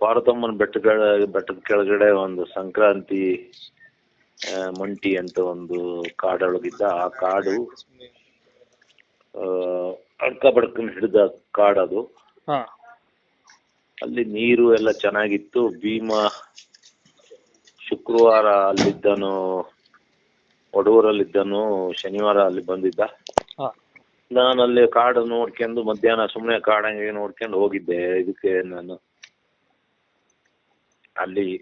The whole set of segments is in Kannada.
ಪಾರ್ವತಮ್ಮನ ಬೆಟ್ಟಗಳ ಬೆಟ್ಟದ ಕೆಳಗಡೆ ಒಂದು ಸಂಕ್ರಾಂತಿ ಮಂಟಿ ಅಂತ ಒಂದು ಕಾಡೊಳಗಿದ್ದ ಆ ಕಾಡು ಅಡ್ಕ ಬಡ್ಕನ್ ಹಿಡಿದ ಕಾಡದು. ಅಲ್ಲಿ ನೀರು ಎಲ್ಲ ಚೆನ್ನಾಗಿತ್ತು. ಭೀಮ ಶುಕ್ರವಾರ ಅಲ್ಲಿದ್ದನು ಒಡವರಲ್ಲಿದ್ದನು ಶನಿವಾರ ಅಲ್ಲಿ ಬಂದಿದ್ದ. ನಾನು ಅಲ್ಲಿ ಕಾಡು ನೋಡ್ಕೊಂಡು ಮಧ್ಯಾಹ್ನ ಸುಮ್ಮನೆ ಕಾಡಂಗೆ ನೋಡ್ಕೊಂಡು ಹೋಗಿದ್ದೆ. ಇದಕ್ಕೆ ನಾನು ಅಲ್ಲಿ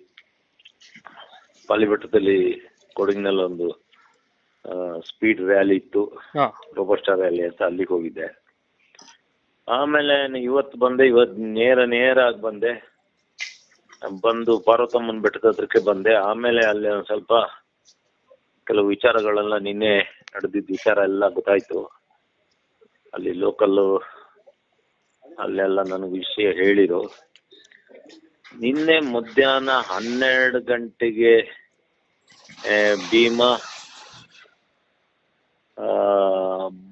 ಪಾಲಿಬೆಟ್ಟದಲ್ಲಿ ಕೊಡಗಿನಲ್ಲಿ ಒಂದು ಸ್ಪೀಡ್ ರ್ಯಾಲಿ ಇತ್ತು. ಹಾ. ರೋಬೋಸ್ಟಾರ್ ರ್ಯಾಲಿ ಅಂತ ಅಲ್ಲಿಗೆ ಹೋಗಿದ್ದೆ. ಆಮೇಲೆ ಇವತ್ತು ಬಂದೆ ಇವತ್ತು ನೇರ ನೇರ ಆಗಿ ಬಂದೆ. ಬಂದು ಪಾರ್ವತಮ್ಮನ ಬೆಟ್ಟದ ಹತ್ರಕ್ಕೆ ಬಂದೆ. ಆಮೇಲೆ ಅಲ್ಲಿ ಒಂದು ಸ್ವಲ್ಪ ಕೆಲವು ವಿಚಾರಗಳೆಲ್ಲ ನಿನ್ನೆ ನಡೆದಿದ್ದ ವಿಚಾರ ಎಲ್ಲ ಗೊತ್ತಾಯ್ತು. ಅಲ್ಲಿ ಲೋಕಲ್ ಅಲ್ಲೆಲ್ಲ ನನಗೆ ವಿಷಯ ಹೇಳಿರು. ನಿನ್ನೆ ಮಧ್ಯಾಹ್ನ ಹನ್ನೆರಡು ಗಂಟೆಗೆ ಭೀಮಾ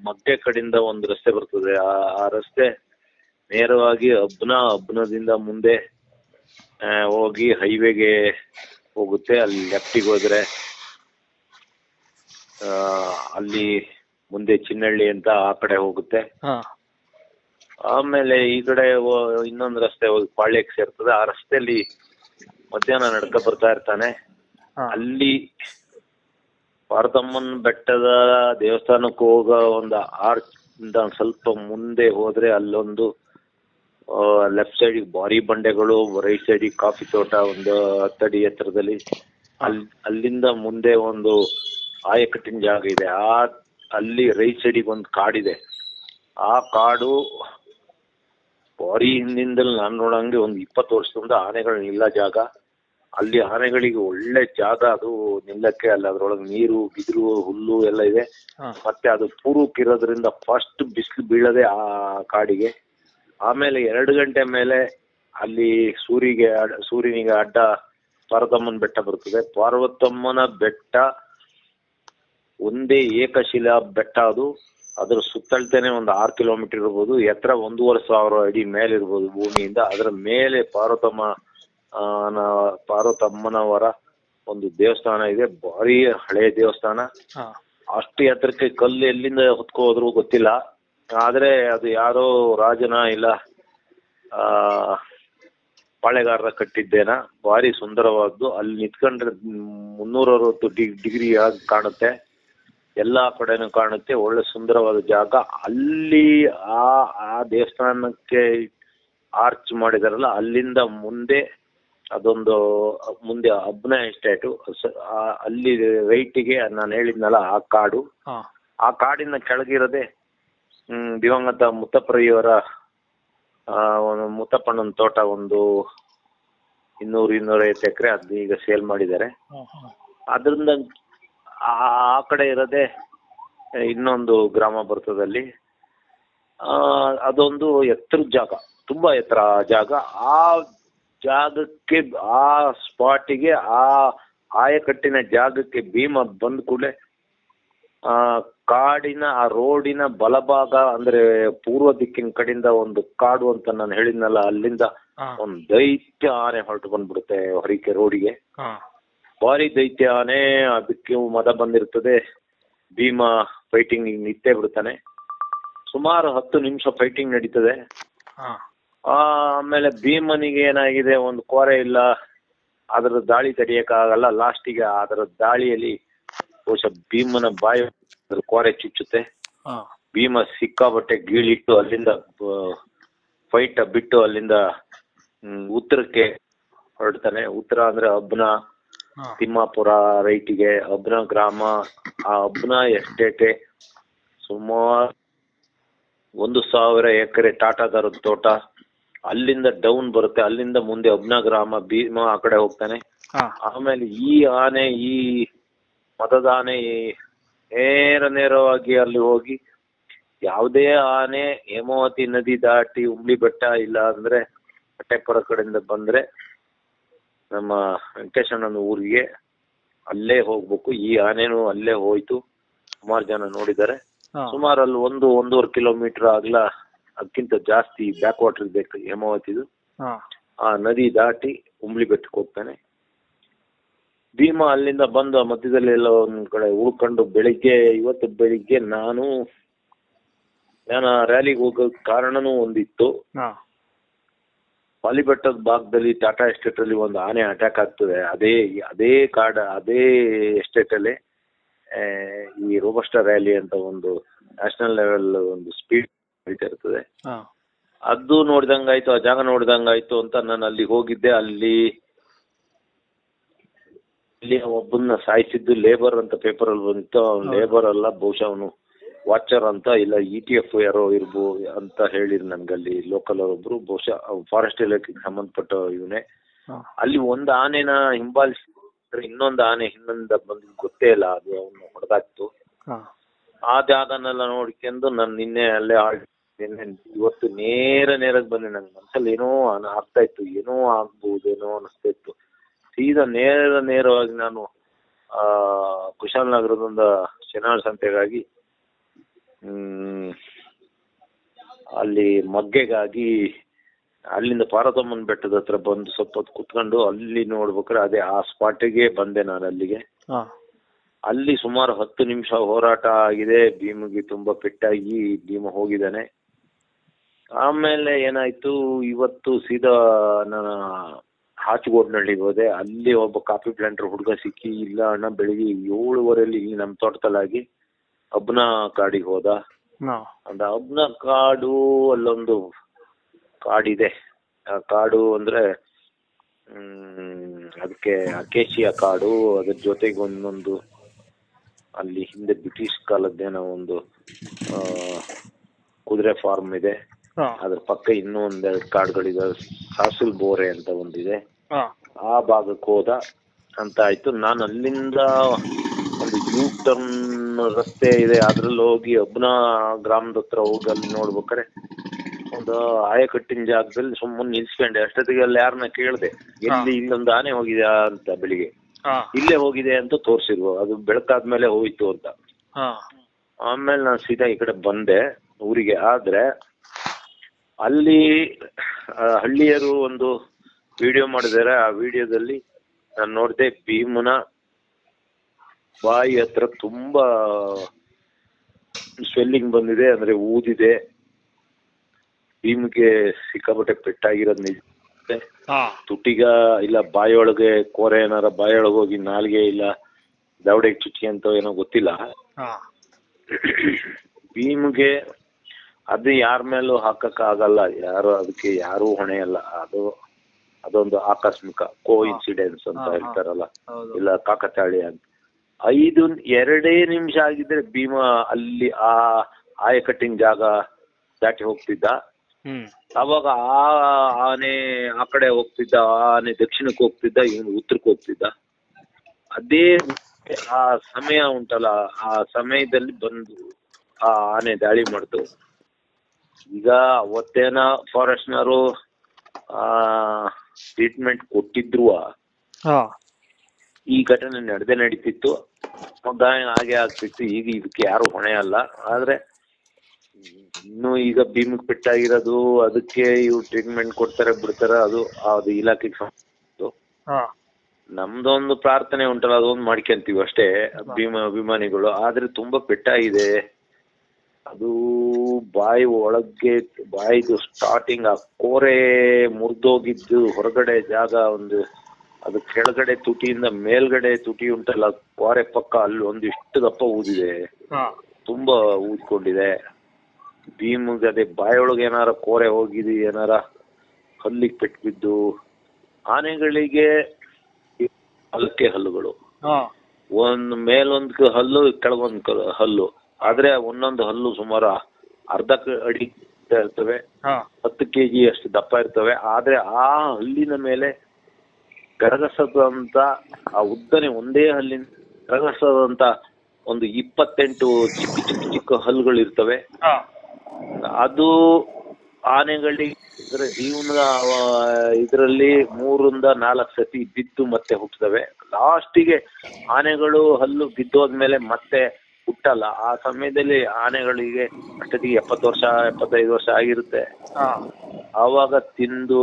ಮಗ್ಗೆ ಕಡೆಯಿಂದ ಒಂದು ರಸ್ತೆ ಬರ್ತದೆ. ಆ ರಸ್ತೆ ನೇರವಾಗಿ ಅಬ್ನ ಅಬ್ನದಿಂದ ಮುಂದೆ ಹೋಗಿ ಹೈವೇಗೆ ಹೋಗುತ್ತೆ. ಅಲ್ಲಿ ಲೆಫ್ಟಿಗೆ ಹೋದ್ರೆ ಅಲ್ಲಿ ಮುಂದೆ ಚಿನ್ನಳ್ಳಿ ಅಂತ ಆ ಕಡೆ ಹೋಗುತ್ತೆ. ಆಮೇಲೆ ಈ ಕಡೆ ಇನ್ನೊಂದು ರಸ್ತೆ ಹೋಗಿ ಪಾಳ್ಯಕ್ಕೆ ಸೇರ್ತದೆ. ಆ ರಸ್ತೆಯಲ್ಲಿ ಮಧ್ಯಾಹ್ನ ನಡ್ಕ ಬರ್ತಾ ಇರ್ತಾನೆ. ಅಲ್ಲಿ ಪಾರ್ವತಮ್ಮನ ಬೆಟ್ಟದ ದೇವಸ್ಥಾನಕ್ಕೆ ಹೋಗೋ ಒಂದು ಆರ್ಚ್ ಇಂದ ಸ್ವಲ್ಪ ಮುಂದೆ ಹೋದ್ರೆ ಅಲ್ಲೊಂದು ಲೆಫ್ಟ್ ಸೈಡ್ ಬಾರಿ ಬಂಡೆಗಳು ರೈಟ್ ಸೈಡ್ ಕಾಫಿ ತೋಟ ಒಂದು ಹತ್ತಡಿ ಎತ್ತರದಲ್ಲಿ. ಅಲ್ಲಿ ಅಲ್ಲಿಂದ ಮುಂದೆ ಒಂದು ಆಯಕಟ್ಟಿನ ಜಾಗ ಇದೆ. ಆ ಅಲ್ಲಿ ರೈಟ್ ಸೈಡಿಗೆ ಒಂದು ಕಾಡಿದೆ. ಆ ಕಾಡು ಬಾರಿ ಹಿಂದಿಂದಲ್ಲಿ ನಾನು ನೋಡಂಗೆ ಒಂದು ಇಪ್ಪತ್ತು ವರ್ಷದಿಂದ ಆನೆಗಳು ನಿಲ್ಲ ಜಾಗ. ಅಲ್ಲಿ ಆನೆಗಳಿಗೆ ಒಳ್ಳೆ ಜಾಗ ಅದು ನಿಲ್ಲಕ್ಕೆ ಅಲ್ಲಿ ಅದ್ರೊಳಗೆ ನೀರು ಬಿದಿರು ಹುಲ್ಲು ಎಲ್ಲ ಇದೆ. ಮತ್ತೆ ಅದು ಪೂರ್ವಕ್ಕಿರೋದ್ರಿಂದ ಫಸ್ಟ್ ಬಿಸಿಲು ಬೀಳದೆ ಆ ಕಾಡಿಗೆ. ಆಮೇಲೆ ಎರಡು ಗಂಟೆ ಮೇಲೆ ಅಲ್ಲಿ ಸೂರಿಗೆ ಸೂರ್ಯನಿಗೆ ಅಡ್ಡ ಪಾರ್ವತಮ್ಮನ ಬೆಟ್ಟ ಬರ್ತದೆ. ಪಾರ್ವತಮ್ಮನ ಬೆಟ್ಟ ಒಂದೇ ಏಕಶಿಲಾ ಬೆಟ್ಟ ಅದು. ಅದರ ಸುತ್ತಳತೆನೆ ಒಂದು ಆರ್ ಕಿಲೋಮೀಟರ್ ಇರ್ಬೋದು ಎತ್ತರ ಒಂದೂವರೆ ಸಾವಿರ ಅಡಿ ಮೇಲೆ ಇರ್ಬೋದು ಭೂಮಿಯಿಂದ. ಅದರ ಮೇಲೆ ಪಾರ್ವತಮ್ಮ ಪಾರ್ವತಮ್ಮನವರ ಒಂದು ದೇವಸ್ಥಾನ ಇದೆ. ಭಾರಿ ಹಳೆಯ ದೇವಸ್ಥಾನ. ಅಷ್ಟು ಎತ್ತರಕ್ಕೆ ಕಲ್ಲು ಎಲ್ಲಿಂದ ಹೊತ್ಕೋ ಹೋದ್ರು ಗೊತ್ತಿಲ್ಲ. ಆದ್ರೆ ಅದು ಯಾರೋ ರಾಜನ ಇಲ್ಲ ಆ ಪಾಳೆಗಾರರ ಕಟ್ಟಿದ್ದೇನ. ಭಾರಿ ಸುಂದರವಾದ್ದು. ಅಲ್ಲಿ ನಿಂತ್ಕೊಂಡ್ರೆ ಮುನ್ನೂರ ಅರವತ್ತು ಡಿಗ್ರಿ ಆಗಿ ಕಾಣುತ್ತೆ. ಎಲ್ಲಾ ಕಡೆನೂ ಕಾಣುತ್ತೆ. ಒಳ್ಳೆ ಸುಂದರವಾದ ಜಾಗ. ಅಲ್ಲಿ ಆ ಆ ದೇವಸ್ಥಾನಕ್ಕೆ ಆರ್ಚ್ ಮಾಡಿದಾರಲ್ಲ ಅಲ್ಲಿಂದ ಮುಂದೆ ಅದೊಂದು ಮುಂದೆ ಅಬ್ನ ಎಸ್ಟೇಟು ಅಲ್ಲಿ ರೈಟಿಗೆ ನಾನು ಹೇಳಿದ್ನಲ್ಲ ಆ ಕಾಡು. ಆ ಕಾಡಿನ ಕೆಳಗಿರೋದೆ ಹ್ಮ್, ದಿವಂಗತ ಮುತ್ತಪ್ಪರಯ್ಯವರ ಮುತ್ತಪ್ಪಣ್ಣನ ತೋಟ ಒಂದು ಇನ್ನೂರು ಇನ್ನೂರೈವತ್ತು ಎಕರೆ ಅದು ಈಗ ಸೇಲ್ ಮಾಡಿದ್ದಾರೆ. ಅದರಿಂದ ಆ ಆ ಕಡೆ ಇರೋದೇ ಇನ್ನೊಂದು ಗ್ರಾಮ ಬರ್ತದೆ ಅಲ್ಲಿ ಆ, ಅದೊಂದು ಎತ್ತರದ ಜಾಗ ತುಂಬಾ ಎತ್ತರ ಆ ಜಾಗ. ಆ ಜಾಗಕ್ಕೆ ಆ ಸ್ಪಾಟಿಗೆ ಆ ಆಯಕಟ್ಟಿನ ಜಾಗಕ್ಕೆ ಭೀಮ ಬಂದ ಕೂಡಲೇ ಆ ಕಾಡಿನ ಆ ರೋಡಿನ ಬಲಭಾಗ ಅಂದ್ರೆ ಪೂರ್ವ ದಿಕ್ಕಿನ ಕಡೆಯಿಂದ ಒಂದು ಕಾಡು ಅಂತ ನಾನು ಹೇಳಿದ್ನಲ್ಲ ಅಲ್ಲಿಂದ ಒಂದು ದೈತ್ಯ ಆನೆ ಹೊರಟು ಬಂದ್ಬಿಡುತ್ತೆ ಹೊರಿಕೆ ರೋಡಿಗೆ. ಭಾರಿ ದೈತ್ಯ ಆನೆ ಅದಕ್ಕೆ ಮದ ಬಂದಿರ್ತದೆ. ಭೀಮ ಫೈಟಿಂಗ್ ನಿತ್ತೇ ಬಿಡ್ತಾನೆ. ಸುಮಾರು ಹತ್ತು ನಿಮಿಷ ಫೈಟಿಂಗ್ ನಡೀತದೆ. ಆಮೇಲೆ ಭೀಮನಿಗೆ ಏನಾಗಿದೆ ಒಂದು ಕೋರೆ ಇಲ್ಲ ಅದರ ದಾಳಿ ತಡೆಯಕ್ಕಾಗಲ್ಲ. ಲಾಸ್ಟಿಗೆ ಅದರ ದಾಳಿಯಲ್ಲಿ ಬಹುಶಃ ಭೀಮನ ಬಾಯಿ ಅದ್ರ ಕೋರೆ ಚುಚ್ಚುತ್ತೆ. ಭೀಮ ಸಿಕ್ಕಾಬಟ್ಟೆ ಗೀಳಿಟ್ಟು ಅಲ್ಲಿಂದ ಫೈಟ್ ಬಿಟ್ಟು ಅಲ್ಲಿಂದ ಉತ್ತರಕ್ಕೆ ಹೊರಡ್ತಾನೆ. ಉತ್ತರ ಅಂದ್ರೆ ಅಬ್ನ ತಿಮ್ಮಾಪುರ ರೈಟಿಗೆ ಅಬ್ನ ಗ್ರಾಮ ಆ ಅಬ್ನ ಎಸ್ಟೇಟೆ ಸುಮಾರು ಒಂದು ಸಾವಿರ ಎಕರೆ ಟಾಟಾದಾರದ ತೋಟ. ಅಲ್ಲಿಂದ ಡೌನ್ ಬರುತ್ತೆ ಅಲ್ಲಿಂದ ಮುಂದೆ ಅಬ್ನ ಗ್ರಾಮ ಭೀಮ ಆ ಕಡೆ ಹೋಗ್ತಾನೆ. ಆಮೇಲೆ ಈ ಆನೆ ಈ ಮತದ ಆನೆ ನೇರ ನೇರವಾಗಿ ಅಲ್ಲಿ ಹೋಗಿ ಯಾವುದೇ ಆನೆ ಹೇಮಾವತಿ ನದಿ ದಾಟಿ ಉಂಬ್ಳಿ ಬೆಟ್ಟ ಇಲ್ಲ ಅಂದ್ರೆ ಕಡೆಯಿಂದ ಬಂದ್ರೆ ನಮ್ಮ ವೆಂಕಟೇಶಣ್ಣನ ಊರಿಗೆ ಅಲ್ಲೇ ಹೋಗ್ಬೇಕು. ಈ ಆನೆನು ಅಲ್ಲೇ ಹೋಯ್ತು. ಸುಮಾರು ಜನ ನೋಡಿದ್ದಾರೆ. ಸುಮಾರು ಅಲ್ಲಿ ಒಂದು ಒಂದೂವರೆ ಕಿಲೋಮೀಟರ್ ಆಗ್ಲ ಅದಕ್ಕಿಂತ ಜಾಸ್ತಿ ಬ್ಯಾಕ್ ವಾಟರ್ ಬೇಕು ಹೇಮಾವತಿದು. ಆ ನದಿ ದಾಟಿ ಉಂಬ್ಳಿ ಬೆಟ್ಟಕ್ಕೆ ಹೋಗ್ತಾನೆ. ಭೀಮ ಅಲ್ಲಿಂದ ಬಂದು ಮಧ್ಯದಲ್ಲಿ ಎಲ್ಲ ಒಂದ್ ಕಡೆ ಉಳ್ಕೊಂಡು ಬೆಳಿಗ್ಗೆ ಇವತ್ತು ಬೆಳಿಗ್ಗೆ ನಾನು ನಾನು ರ್ಯಾಲಿಗೆ ಹೋಗೋ ಕಾರಣನೂ ಒಂದಿತ್ತು. ಪಾಲಿಬೆಟ್ಟದ ಭಾಗದಲ್ಲಿ ಟಾಟಾ ಎಸ್ಟೇಟ್ ಅಲ್ಲಿ ಒಂದು ಆನೆ ಅಟ್ಯಾಕ್ ಆಗ್ತದೆ. ಅದೇ ಅದೇ ಕಾಡ ಅದೇ ಎಸ್ಟೇಟ್ ಅಲ್ಲಿ ಆ, ಈ ರೋಬಸ್ಟಾ ರ್ಯಾಲಿ ಅಂತ ಒಂದು ನ್ಯಾಷನಲ್ ಲೆವೆಲ್ ಒಂದು ಸ್ಪೀಡ್ ನಡೀತಾ ಇರ್ತದೆ. ಅದು ನೋಡ್ದಂಗಾಯ್ತು ಆ ಜಾಗ ನೋಡ್ದಂಗಾಯ್ತು ಅಂತ ನಾನು ಅಲ್ಲಿ ಹೋಗಿದ್ದೆ. ಅಲ್ಲಿ ಇಲ್ಲಿ ಒಬ್ಬನ್ನ ಸಾಯಿಸಿದ್ದು ಲೇಬರ್ ಅಂತ ಪೇಪರ್ ಅಲ್ಲಿ ಬಂದಿತ್ತು ಲೇಬರ್ ಅಲ್ಲ ಬಹುಶಃ ಅವನು ವಾಚರ್ ಅಂತ ಇಲ್ಲ ಇ ಟಿ ಎಫ್ ಯಾರೋ ಇರ್ಬೋ ಅಂತ ಹೇಳಿದ್ರು ನನ್ಗಲ್ಲಿ ಲೋಕಲ್ ಒಬ್ರು ಬಹುಶಃ ಫಾರೆಸ್ಟ್ ಇಲಾಖೆಗೆ ಸಂಬಂಧಪಟ್ಟ ಇವನೇ. ಅಲ್ಲಿ ಒಂದ್ ಆನೆನ ಹಿಂಬಾಲಿಸಿ ಇನ್ನೊಂದು ಆನೆ ಹಿಂದಿಂದ ಬಂದಿದ್ದು ಗೊತ್ತೇ ಇಲ್ಲ ಅದು ಅವನು ಹೊಡೆದಾಕ್ತು. ಆ ಜಾಗನೆಲ್ಲ ನೋಡ್ಕೊಂಡು ನಾನು ನಿನ್ನೆ ಅಲ್ಲೇ ಇವತ್ತು ನೇರ ನೇರಕ್ಕೆ ಬಂದೆ ನಂಗೆ ಮನ್ಸಲ್ಲಿ ಏನೋ ಅರ್ಥ ಆಗ್ತಾ ಇತ್ತು. ಏನೋ ಆಗ್ಬಹುದೇನೋ ಅನಿಸ್ತಾ ಇತ್ತು. ಸೀದಾ ನೇರ ನೇರವಾಗಿ ನಾನು ಆ ಕುಶಾಲನಗರದಿಂದ ಶನಿವಾರ ಸಂತೆಗಾಗಿ ಅಲ್ಲಿ ಮಗ್ಗೆಗಾಗಿ ಅಲ್ಲಿಂದ ಪಾರ್ವತಮ್ಮನ ಬೆಟ್ಟದ ಹತ್ರ ಬಂದು ಸ್ವಲ್ಪ ಹೊತ್ತು ಕುತ್ಕೊಂಡು ಅಲ್ಲಿ ನೋಡ್ಬೇಕಾದ್ರೆ ಅದೇ ಆ ಸ್ಪಾಟಿಗೆ ಬಂದೆ ನಾನು ಅಲ್ಲಿಗೆ. ಅಲ್ಲಿ ಸುಮಾರು ಹತ್ತು ನಿಮಿಷ ಹೋರಾಟ ಆಗಿದೆ. ಭೀಮಿಗೆ ತುಂಬಾ ಪೆಟ್ಟಾಗಿ ಭೀಮ ಹೋಗಿದ್ದಾನೆ. ಆಮೇಲೆ ಏನಾಯ್ತು ಇವತ್ತು ಸೀದಾ ನಾನು ಹಾಚುಗೋಡ್ನಳ್ಳಿಗೆ ಹೋದೆ. ಅಲ್ಲಿ ಒಬ್ಬ ಕಾಫಿ ಪ್ಲಾಂಟರ್ ಹುಡುಗ ಸಿಕ್ಕಿ ಇಲ್ಲ ಅಣ್ಣ ಬೆಳಿಗ್ಗೆ ಏಳುವರೆಯಲ್ಲಿ ಇಲ್ಲಿ ನಮ್ಮ ತೋಟದಲ್ಲಾಗಿ ಅಬ್ನ ಕಾಡಿಗೆ ಹೋದ. ಅಂದ್ರೆ ಅಬ್ನ ಕಾಡು ಅಲ್ಲೊಂದು ಕಾಡಿದೆ. ಆ ಕಾಡು ಅಂದ್ರೆ ಹ್ಮ್ ಅದಕ್ಕೆ ಅಕೇಶಿಯ ಕಾಡು ಅದ್ರ ಜೊತೆಗೆ ಒಂದೊಂದು ಅಲ್ಲಿ ಹಿಂದೆ ಬ್ರಿಟಿಷ್ ಕಾಲದ್ದೇನೋ ಒಂದು ಕುದುರೆ ಫಾರ್ಮ್ ಇದೆ. ಅದ್ರ ಪಕ್ಕ ಇನ್ನೂ ಒಂದೆರಡು ಕಾಡುಗಳಿದೆ ಸಾಸಿಲ್ ಬೋರೆ ಅಂತ ಒಂದಿದೆ. ಆ ಭಾಗಕ್ಕೆ ಹೋದ. ಅಂತ ಆಯ್ತು. ನಾನು ಅಲ್ಲಿಂದ ಒಂದು ಯೂ ಟರ್ನ್ ರಸ್ತೆ ಇದೆ. ಅದ್ರಲ್ಲಿ ಹೋಗಿ ಅಬ್ನ ಗ್ರಾಮದ ಹತ್ರ ಹೋಗಿ ಅಲ್ಲಿ ನೋಡ್ಬೇಕಾರೆ ಒಂದು ಆಯಕಟ್ಟಿನ ಜಾಗದಲ್ಲಿ ಸುಮ್ಮನೆ ನಿಲ್ಸ್ಕೊಂಡೆ. ಅಷ್ಟೊತ್ತಿಗೆ ಅಲ್ಲಿ ಯಾರನ್ನ ಕೇಳಿದೆ ಎಲ್ಲಿ ಇಲ್ಲೊಂದು ಆನೆ ಹೋಗಿದ್ಯಾ ಅಂತ ಬೆಳಿಗ್ಗೆ. ಇಲ್ಲೇ ಹೋಗಿದೆ ಅಂತ ತೋರಿಸಿದ್ರು. ಅದು ಬೆಳಕಾದ್ಮೇಲೆ ಹೋಯ್ತು ಅಂತ. ಆಮೇಲೆ ನಾನು ಸೀದಾ ಈ ಕಡೆ ಬಂದೆ ಊರಿಗೆ. ಆದ್ರೆ ಅಲ್ಲಿ ಹಳ್ಳಿಯರು ಒಂದು ವಿಡಿಯೋ ಮಾಡಿದ್ದಾರೆ. ಆ ವಿಡಿಯೋದಲ್ಲಿ ನಾನು ನೋಡಿದೆ ಭೀಮನ ಬಾಯಿ ಹತ್ರ ತುಂಬಾ ಸ್ವೆಲ್ಲಿಂಗ್ ಬಂದಿದೆ ಅಂದ್ರೆ ಊದಿದೆ. ಭೀಮ್ಗೆ ಸಿಕ್ಕಾಪಟ್ಟೆ ಪೆಟ್ಟಾಗಿರೋದು ನಿಜ. ತುಟಿಗ ಇಲ್ಲ ಬಾಯೊಳಗೆ ಕೋರೆ ಏನಾರ ಬಾಯೊಳಗೆ ಹೋಗಿ ನಾಲ್ಗೆ ಇಲ್ಲ ದವಡೆಗೆ ಚುಚ್ಚಿ ಅಂತ ಏನೋ ಗೊತ್ತಿಲ್ಲ. ಭೀಮ್ಗೆ ಅದು ಯಾರ ಮೇಲೂ ಹಾಕಕ್ ಆಗಲ್ಲ. ಯಾರು ಅದಕ್ಕೆ ಯಾರು ಹೊಣೆ ಅಲ್ಲ. ಅದು ಅದೊಂದು ಆಕಸ್ಮಿಕ ಕೋ ಇನ್ಸಿಡೆನ್ಸ್ ಅಂತ. ಹೇಳ್ತಾರಲ್ಲ. ಇಲ್ಲ ಕಾಕತಾಳಿ ಅಂತ. ಐದು ಎರಡೇ ನಿಮಿಷ ಆಗಿದ್ರೆ ಭೀಮ ಅಲ್ಲಿ ಆ ಆಯಕಟ್ಟಿನ ಜಾಗ ದಾಟಿ ಹೋಗ್ತಿದ್ದ. ಅವಾಗ ಆ ಆನೆ ಆ ಕಡೆ ಹೋಗ್ತಿದ್ದ ಆ ಆನೆ ದಕ್ಷಿಣಕ್ಕೆ ಹೋಗ್ತಿದ್ದ ಇವನು ಉತ್ತರಕ್ಕೆ ಹೋಗ್ತಿದ್ದ. ಅದೇ ಆ ಸಮಯ ಉಂಟಲ್ಲ ಆ ಸಮಯದಲ್ಲಿ ಬಂದು ಆ ಆನೆ ದಾಳಿ ಮಾಡ್ತು. ಈಗ ಅವತ್ತೇನ ಫಾರೆಸ್ಟ್ನವರು ಆ ಟ್ರೀಟ್ಮೆಂಟ್ ಕೊಟ್ಟಿದ್ರು ಈ ಘಟನೆ ನಡೆದೇ ನಡೀತಿತ್ತು. ಗಾಯನ ಹಾಗೆ ಆಗ್ತಿತ್ತು. ಈಗ ಇದಕ್ಕೆ ಯಾರು ಹೊಣೆ ಅಲ್ಲ. ಆದ್ರೆ ಇನ್ನು ಈಗ ಭೀಮಕ್ ಪೆಟ್ಟಾಗಿರೋದು ಅದಕ್ಕೆ ಇವ್ರು ಟ್ರೀಟ್ಮೆಂಟ್ ಕೊಡ್ತಾರೆ ಬಿಡ್ತಾರೆ ಅದು ಅದು ಇಲಾಖೆಗೆ ನಮ್ದೊಂದು ಪ್ರಾರ್ಥನೆ ಉಂಟಲ್ಲ ಅದೊಂದು ಮಾಡ್ಕೊಂತೀವಿ ಅಷ್ಟೇ ಭೀಮ ಅಭಿಮಾನಿಗಳು. ಆದ್ರೆ ತುಂಬಾ ಪೆಟ್ಟಾಗಿದೆ ಅದು ಬಾಯಿ ಒಳಗೆ ಬಾಯಿದು ಸ್ಟಾರ್ಟಿಂಗ್ ಆ ಕೋರೆ ಮುರಿದೋಗಿದ್ದು ಹೊರಗಡೆ ಜಾಗ ಒಂದು ಅದು ಕೆಳಗಡೆ ತುಟಿಯಿಂದ ಮೇಲ್ಗಡೆ ತುಟಿ ಉಂಟಲ್ಲ ಕೋರೆ ಪಕ್ಕ ಅಲ್ಲಿ ಒಂದಿಷ್ಟು ದಪ್ಪ ಊದಿದೆ. ತುಂಬಾ ಊದ್ಕೊಂಡಿದೆ. ಭೀಮ್ಗೆ ಅದೇ ಬಾಯೊಳಗೆ ಏನಾರ ಕೋರೆ ಹೋಗಿದಿ ಏನಾರ ಹಲ್ಲಿಗೆ ಪೆಟ್ಟು ಬಿದ್ದು ಆನೆಗಳಿಗೆ ಹಲ್ಲಕ್ಕೆ ಹಲ್ಲುಗಳು. ಒಂದ್ ಮೇಲೊಂದ್ ಹಲ್ಲು ಕೆಳಗೊಂದ್ ಹಲ್ಲು. ಆದ್ರೆ ಒಂದೊಂದು ಹಲ್ಲು ಸುಮಾರು ಅರ್ಧ ಅಡಿ ಇರ್ತವೆ. ಹತ್ತು ಕೆಜಿ ಅಷ್ಟು ದಪ್ಪ ಇರ್ತವೆ. ಆದ್ರೆ ಆ ಹಲ್ಲಿನ ಮೇಲೆ ಗರಗಸದಂತ ಆ ಉದ್ದನೆ ಒಂದೇ ಹಲ್ಲಿನ ಗರಗಸದಂತ ಒಂದು ಇಪ್ಪತ್ತೆಂಟು ಚಿಕ್ಕ ಚಿಕ್ಕ ಚಿಕ್ಕ ಹಲ್ಲುಗಳು ಇರ್ತವೆ ಅದು ಆನೆಗಳಿಗೆ ಜೀವನದ ಇದರಲ್ಲಿ ಮೂರಿಂದ ನಾಲ್ಕು ಸತಿ ಬಿದ್ದು ಮತ್ತೆ ಹುಟ್ಟುತ್ತವೆ ಲಾಸ್ಟಿಗೆ ಆನೆಗಳು ಹಲ್ಲು ಬಿದ್ದೋದ್ಮೇಲೆ ಮತ್ತೆ ಹುಟ್ಟಲ್ಲ. ಆ ಸಮಯದಲ್ಲಿ ಆನೆಗಳಿಗೆ ಅಷ್ಟೊತ್ತಿಗೆ ಎಪ್ಪತ್ತು ವರ್ಷ ಎಪ್ಪತ್ತೈದು ವರ್ಷ ಆಗಿರುತ್ತೆ. ಹಾ. ಆವಾಗ ತಿಂದು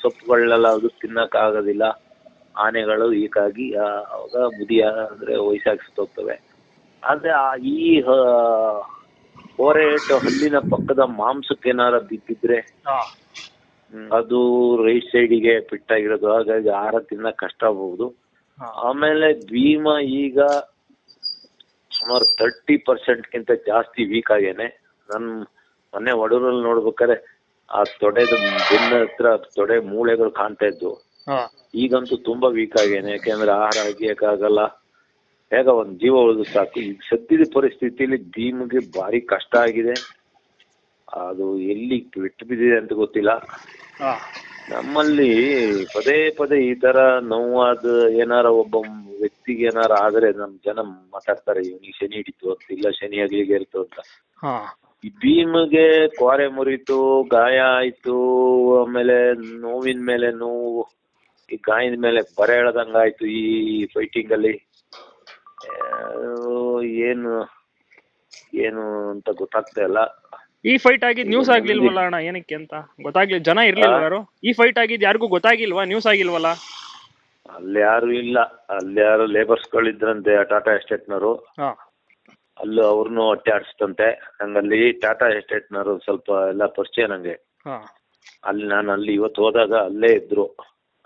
ಸೊಪ್ಪುಗಳನ್ನೆಲ್ಲ ಅದು ತಿನ್ನಕ್ ಆಗೋದಿಲ್ಲ ಆನೆಗಳು ಹೀಗಾಗಿ ಮುದಿಯ ಅಂದ್ರೆ ವಯಸ್ಸಾಗಿ ಹೋಗ್ತವೆ. ಆದ್ರೆ ಆ ಈ ಓರೇಟ್ ಹಲ್ಲಿನ ಪಕ್ಕದ ಮಾಂಸಕ್ಕೆ ಏನಾರ ಬಿದ್ದಿದ್ರೆ ಅದು ರೈಟ್ ಸೈಡಿಗೆ ಫಿಟ್ ಆಗಿರೋದು ಹಾಗಾಗಿ ಆಹಾರ ತಿನ್ನಕ್ ಕಷ್ಟ ಆಗ್ಬಹುದು. ಆಮೇಲೆ ಭೀಮ ಈಗ ಸುಮಾರು ತರ್ಟಿ ಪರ್ಸೆಂಟ್ಗಿಂತ ಜಾಸ್ತಿ ವೀಕ್ ಆಗೇನೆ. ನನ್ ಮೊನ್ನೆ ಒಡೂರಲ್ಲಿ ನೋಡ್ಬೇಕಾದ್ರೆ ಆ ತೊಡೆದು ಬೆನ್ನ ಹತ್ರ ತೊಡೆ ಮೂಳೆಗಳು ಕಾಣ್ತಾ ಇದ್ವು. ಈಗಂತೂ ತುಂಬಾ ವೀಕ್ ಆಗೇನೆ ಯಾಕೆಂದ್ರೆ ಆಹಾರ ಆಗಲ್ಲ ಹೇಗ ಒಂದ್ ಜೀವ ಉಳಿದು ಸಾಕು. ಈಗ ಸದ್ಯದ ಪರಿಸ್ಥಿತಿಯಲ್ಲಿ ಭೀಮ್ಗೆ ಭಾರಿ ಕಷ್ಟ ಆಗಿದೆ. ಅದು ಎಲ್ಲಿ ಬಿಟ್ಟು ಬಿದ್ದಿದೆ ಅಂತ ಗೊತ್ತಿಲ್ಲ. ನಮ್ಮಲ್ಲಿ ಪದೇ ಪದೇ ಈ ತರ ನೋವಾದ ಏನಾರ ಒಬ್ಬ ವ್ಯಕ್ತಿಗೆ ಏನಾರ ಆದ್ರೆ ನಮ್ ಜನ ಮಾತಾಡ್ತಾರೆ ಇವನಿಗೆ ಶನಿ ಹಿಡಿತು ಅಂತ ಇಲ್ಲ ಶನಿ ಅಗ್ಲಿಗೆ ಇರ್ತು ಅಂತ. ಭೀಮ್ಗೆ ಕ್ವಾರೆ ಮುರಿತು ಗಾಯ ಆಯ್ತು ಆಮೇಲೆ ನೋವಿನ ಮೇಲೆ ನೋವು ಈ ಗಾಯದ ಮೇಲೆ ಬರ ಎಳ್ದಂಗ್ ಆಯ್ತು ಈ ಫೈಟಿಂಗ್ ಅಲ್ಲಿ. ಏನು ಏನು ಅಂತ ಗೊತ್ತಾಗ್ತಾ ಇಲ್ಲ. ಈ ಫೈಟ್ ಆಗಿದ್ ನ್ಯೂಸ್ ಆಗ್ಲಿಲ್ವಲ್ಲ ಅಣ್ಣ? ಏನಕ್ಕೆ ಅಂತ? ಗೊತ್ತಾಗ್ಲಿ ಜನ ಇರ್ಲಿಲ್ಲ ಯಾರು? ಈ ಫೈಟ್ ಆಗಿದ್ ಯಾರಿಗೂ ಗೊತ್ತಾಗಿಲ್ವಾ? ನ್ಯೂಸ್ ಆಗಿಲ್ವಲ್ಲ? ಅಲ್ಲಿ ಯಾರು ಇಲ್ಲ. ಅಲ್ಲಿ ಯಾರು ಲೇಬರ್ಸ್ ಲೇಬರ್ಸ್ಗಳಿದ್ರಂತೆ ಟಾಟಾ ಎಸ್ಟೇಟ್ನವರು ಹಾ. ಅಲ್ಲೂ ಅವ್ರನ್ನೂ ಹೊಟ್ಟೆ ಆಡಿಸ್ತಂತೆ ನಂಗಲ್ಲಿ ಟಾಟಾ ಎಸ್ಟೇಟ್ನವರು ಸ್ವಲ್ಪ ಎಲ್ಲ ಪರಿಚಯ ನಂಗೆ. ಹಾ. ಅಲ್ಲಿ ನಾನು ಅಲ್ಲಿ ಇವತ್ತು ಹೋದಾಗ ಅಲ್ಲೇ ಇದ್ರು.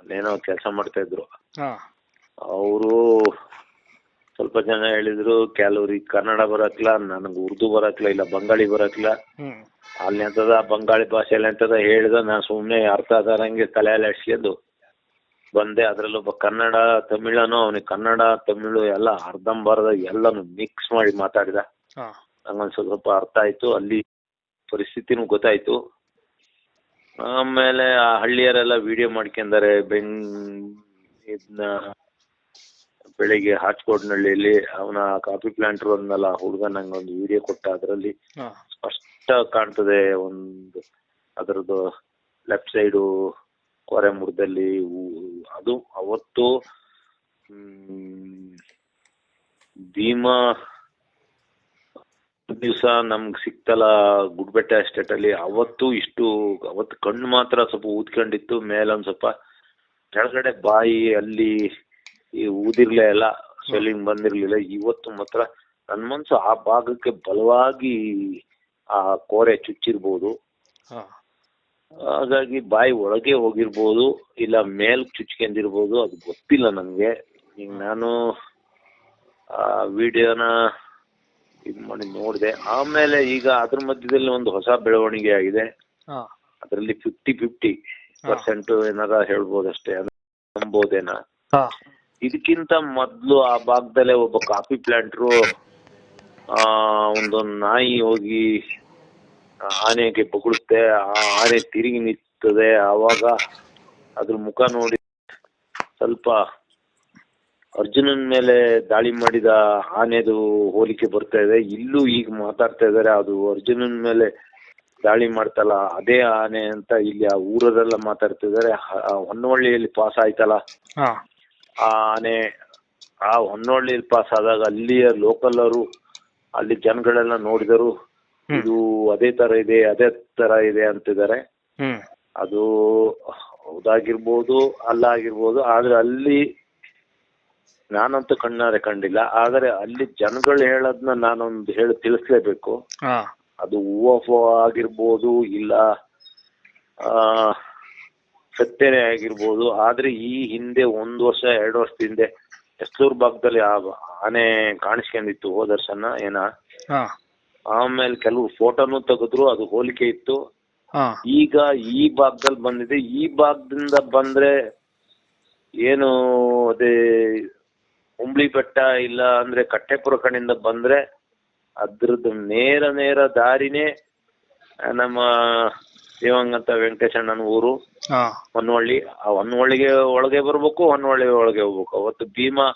ಅಲ್ಲೇನೋ ಕೆಲಸ ಮಾಡ್ತಾ ಇದ್ರು. ಹಾ. ಅವರು ಸ್ವಲ್ಪ ಜನ ಹೇಳಿದ್ರು ಕೆಲವ್ರಿಗೆ ಕನ್ನಡ ಬರಕ್ಲ ನನಗೆ ಉರ್ದು ಬರಕ್ಲ ಇಲ್ಲ ಬಂಗಾಳಿ ಬರಕ್ಲ. ಹ್ಮ್. ಅಲ್ಲಿ ಎಂತದ ಬಂಗಾಳಿ ಭಾಷೆಯಲ್ಲಿ ಎಂತದ ಹೇಳಿದ ನಾನು ಸುಮ್ಮನೆ ಅರ್ಥ ಆದಂಗೆ ತಲೆಯಲ್ಲಿ ಅಡ್ಸ್ಕೊಂಡು ಬಂದೆ ಅದ್ರಲ್ಲೂ ಒಬ್ಬ ಕನ್ನಡ ತಮಿಳನು ಅವನಿಗೆ ಕನ್ನಡ ತಮಿಳು ಎಲ್ಲ ಅರ್ಧಂಬರ್ಧ ಎಲ್ಲಾನು ಮಿಕ್ಸ್ ಮಾಡಿ ಮಾತಾಡಿದ. ನಂಗೊಂದ್ ಸ್ವಲ್ಪ ಅರ್ಥ ಆಯ್ತು ಅಲ್ಲಿ ಪರಿಸ್ಥಿತಿನೂ ಗೊತ್ತಾಯ್ತು. ಆಮೇಲೆ ಆ ಹಳ್ಳಿಯರೆಲ್ಲ ವಿಡಿಯೋ ಮಾಡ್ಕೊಂಡಾರೆ ಬೆಂಗ್ ಇದನ್ನ ಬೆಳಿಗ್ಗೆ ಹಾಚ್ಕೋಡ್ನಹಳ್ಳಿಯಲ್ಲಿ ಅವನ ಕಾಫಿ ಪ್ಲಾಂಟ್ ಅಂದಲ್ಲ ಹುಡುಗ ನಂಗೆ ಒಂದು ವಿಡಿಯೋ ಕೊಟ್ಟ ಅದರಲ್ಲಿ. ಸ್ಪಷ್ಟ ಕಾಣ್ತದೆ ಒಂದು ಅದರದ್ದು ಲೆಫ್ಟ್ ಸೈಡು ಕೊರೆಮುರದಲ್ಲಿ ಅದು ಅವತ್ತು ಭೀಮಾ ದಿವಸ ನಮ್ಗೆ ಸಿಕ್ತಲ್ಲ ಗುಡ್ಬೆಟ್ಟ ಎಸ್ಟೇಟ್ ಅಲ್ಲಿ ಅವತ್ತು ಇಷ್ಟು, ಅವತ್ತು ಕಣ್ಣು ಮಾತ್ರ ಸ್ವಲ್ಪ ಊದ್ಕೊಂಡಿತ್ತು. ಮೇಲೊಂದ್ ಸ್ವಲ್ಪ ಕೆಳಗಡೆ ಬಾಯಿ ಅಲ್ಲಿ ಊದಿರ್ಲೇ ಇಲ್ಲ ಸ್ವೆಲ್ಲಿಂಗ್ ಬಂದಿರ್ಲಿಲ್ಲ. ಇವತ್ತು ಮಾತ್ರ ನನ್ ಮನ್ಸು ಆ ಭಾಗಕ್ಕೆ ಬಲವಾಗಿ ಆ ಕೋರೆ ಚುಚ್ಚಿರ್ಬೋದು. ಹಾಗಾಗಿ ಬಾಯಿ ಒಳಗೆ ಹೋಗಿರ್ಬೋದು ಇಲ್ಲ ಮೇಲ್ ಚುಚ್ಕೊಂಡಿರ್ಬೋದು ಅದು ಗೊತ್ತಿಲ್ಲ ನಮ್ಗೆ ಈಗ ನಾನು ಆ ವಿಡಿಯೋನ ಇದು ಮಾಡಿ ನೋಡಿದೆ. ಆಮೇಲೆ ಈಗ ಅದ್ರ ಮಧ್ಯದಲ್ಲಿ ಒಂದು ಹೊಸ ಬೆಳವಣಿಗೆ ಆಗಿದೆ. ಅದರಲ್ಲಿ ಫಿಫ್ಟಿ ಫಿಫ್ಟಿ ಪರ್ಸೆಂಟ್ ಏನಾರ ಹೇಳ್ಬೋದಷ್ಟೇ? ಅಷ್ಟೇ ನಂಬೋದೇನ? ಇದಕ್ಕಿಂತ ಮೊದಲು ಆ ಭಾಗದಲ್ಲೇ ಒಬ್ಬ ಕಾಫಿ ಪ್ಲಾಂಟ್ರು ಆ ಒಂದು ನಾಯಿ ಹೋಗಿ ಆನೆಗೆ ಬೊಗಳುತ್ತೆ ಆ ಆನೆ ತಿರುಗಿ ನಿಲ್ತದೆ ಆವಾಗ ಅದ್ರ ಮುಖ ನೋಡಿ ಸ್ವಲ್ಪ ಅರ್ಜುನನ್ ಮೇಲೆ ದಾಳಿ ಮಾಡಿದ ಆನೆದು ಹೋಲಿಕೆ ಬರ್ತಾ ಇದೆ. ಇಲ್ಲೂ ಈಗ ಮಾತಾಡ್ತಾ ಇದಾರೆ ಅದು ಅರ್ಜುನನ್ ಮೇಲೆ ದಾಳಿ ಮಾಡ್ತಲ್ಲ ಅದೇ ಆನೆ ಅಂತ ಇಲ್ಲಿ ಆ ಊರದೆಲ್ಲ ಮಾತಾಡ್ತಾ ಇದಾರೆ ಹೊನ್ನವಳ್ಳಿಯಲ್ಲಿ ಪಾಸ್ ಆಯ್ತಲ್ಲ? ಆ ಆನೆ ಆ ಹೊನ್ನವಳ್ಳಿಯಲ್ಲಿ ಪಾಸ್ ಆದಾಗ ಅಲ್ಲಿಯ ಲೋಕಲ್ ಅವರು ಅಲ್ಲಿ ಜನಗಳೆಲ್ಲ ನೋಡಿದರು. ಇದು ಅದೇ ತರ ಇದೆ ಅದೇ ತರ ಇದೆ ಅಂತಿದ್ದಾರೆ. ಅದು ಹೌದಾಗಿರ್ಬೋದು ಅಲ್ಲ ಆಗಿರ್ಬೋದು ಆದ್ರೆ ಅಲ್ಲಿ ನಾನಂತೂ ಕಣ್ಣಾರೆ ಕಂಡಿಲ್ಲ. ಆದರೆ ಅಲ್ಲಿ ಜನಗಳು ಹೇಳೋದನ್ನ ನಾನೊಂದು ಹೇಳಿ ತಿಳಿಸ್ಲೇಬೇಕು. ಹಾ. ಅದು ಹೂವು ಆಗಿರ್ಬೋದು ಇಲ್ಲ ಆ ಸತ್ಯನೇ ಆಗಿರ್ಬೋದು. ಆದ್ರೆ ಈ ಹಿಂದೆ ಒಂದು ವರ್ಷ ಎರಡು ವರ್ಷದ ಹಿಂದೆ ಎಸ್ಲೂರ್ ಭಾಗದಲ್ಲಿ ಆನೆ ಕಾಣಿಸ್ಕೊಂಡಿತ್ತು ಹೋದ ವರ್ಷನ ಏನ ಆಮೇಲೆ ಕೆಲವು ಫೋಟೋನು ತೆಗೆದ್ರು ಅದು ಹೋಲಿಕೆ ಇತ್ತು. ಈಗ ಈ ಭಾಗದಲ್ಲಿ ಬಂದಿದೆ. ಈ ಭಾಗದಿಂದ ಬಂದ್ರೆ ಏನು ಅದೇ ಹುಂಬಳಿ ಬೆಟ್ಟ ಇಲ್ಲ ಅಂದ್ರೆ ಕಟ್ಟೆಪುರ ಕಡೆಯಿಂದ ಬಂದ್ರೆ ಅದ್ರದ್ದು ನೇರ ನೇರ ದಾರಿನೇ ನಮ್ಮ ದೇವಂಗಂತ ವೆಂಕಟೇಶಣ್ಣನ ಊರು. ಹೊನ್ನವಳ್ಳಿ ಆ ಹೊನ್ನವಳ್ಳಿಗೆ ಒಳಗೆ ಬರ್ಬೇಕು ಹೊನ್ನವಳ್ಳಿ ಒಳಗೆ ಹೋಗ್ಬೇಕು. ಅವತ್ತು ಭೀಮಾ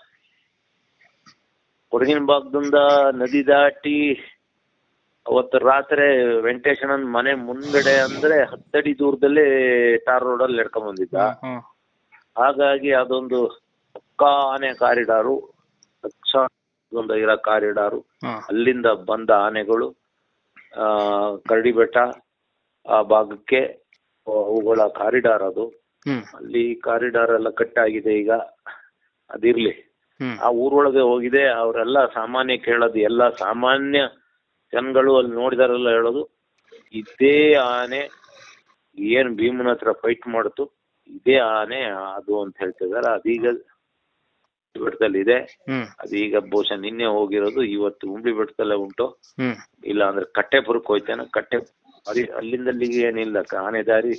ಹೊರಗಿನ ಭಾಗದಿಂದ ನದಿ ದಾಟಿ ಅವತ್ತು ರಾತ್ರಿ ವೆಂಕಟೇಶಣ್ಣನ ಮನೆ ಮುಂದ್ಗಡೆ ಅಂದ್ರೆ ಹತ್ತಡಿ ದೂರದಲ್ಲಿ ಟಾರ್ ಅಲ್ಲಿ ನಡ್ಕೊಂಡ್ ಬಂದಿದ್ದ. ಹಾಗಾಗಿ ಅದೊಂದು ಪಕ್ಕಾ ಆನೆ ಕಾರಿಡಾರು. ಲಕ್ಷ ಇರೋ ಕಾರಿಡಾರು. ಅಲ್ಲಿಂದ ಬಂದ ಆನೆಗಳು ಆ ಕರಡಿ ಬೆಟ್ಟ ಆ ಭಾಗಕ್ಕೆ ಅವುಗಳ ಕಾರಿಡಾರ್ ಅದು. ಅಲ್ಲಿ ಕಾರಿಡಾರ್ ಎಲ್ಲ ಕಟ್ಟಾಗಿದೆ ಈಗ. ಅದಿರ್ಲಿ. ಆ ಊರೊಳಗೆ ಹೋಗಿದೆ. ಅವರೆಲ್ಲ ಸಾಮಾನ್ಯ ಕೇಳೋದು ಎಲ್ಲ ಸಾಮಾನ್ಯ ಜನಗಳು ಅಲ್ಲಿ ನೋಡಿದಾರಲ್ಲ ಹೇಳೋದು ಇದೇ ಆನೆ ಏನ್ ಭೀಮನ ಹತ್ರ ಫೈಟ್ ಮಾಡ್ತು ಇದೇ ಆನೆ ಅದು ಅಂತ ಹೇಳ್ತಿದಾರೆ. ಅದೀಗ ಬೆಟ್ಟದಲ್ಲಿ ಇದೆ. ಅದೀಗ ಬಹುಶಃ ನಿನ್ನೆ ಹೋಗಿರೋದು ಇವತ್ತು ಉಂಬ್ಳಿ ಬೆಟ್ಟದಲ್ಲೇ ಉಂಟು. ಇಲ್ಲ ಅಂದ್ರೆ ಕಟ್ಟೆಪುರಕ್ಕೆ ಹೋಯ್ತೇನ. ಕಟ್ಟೆ ಅಲ್ಲಿ ಅಲ್ಲಿಂದ ಅಲ್ಲಿಗೆ ಏನಿಲ್ಲ ಆನೆ ದಾರಿ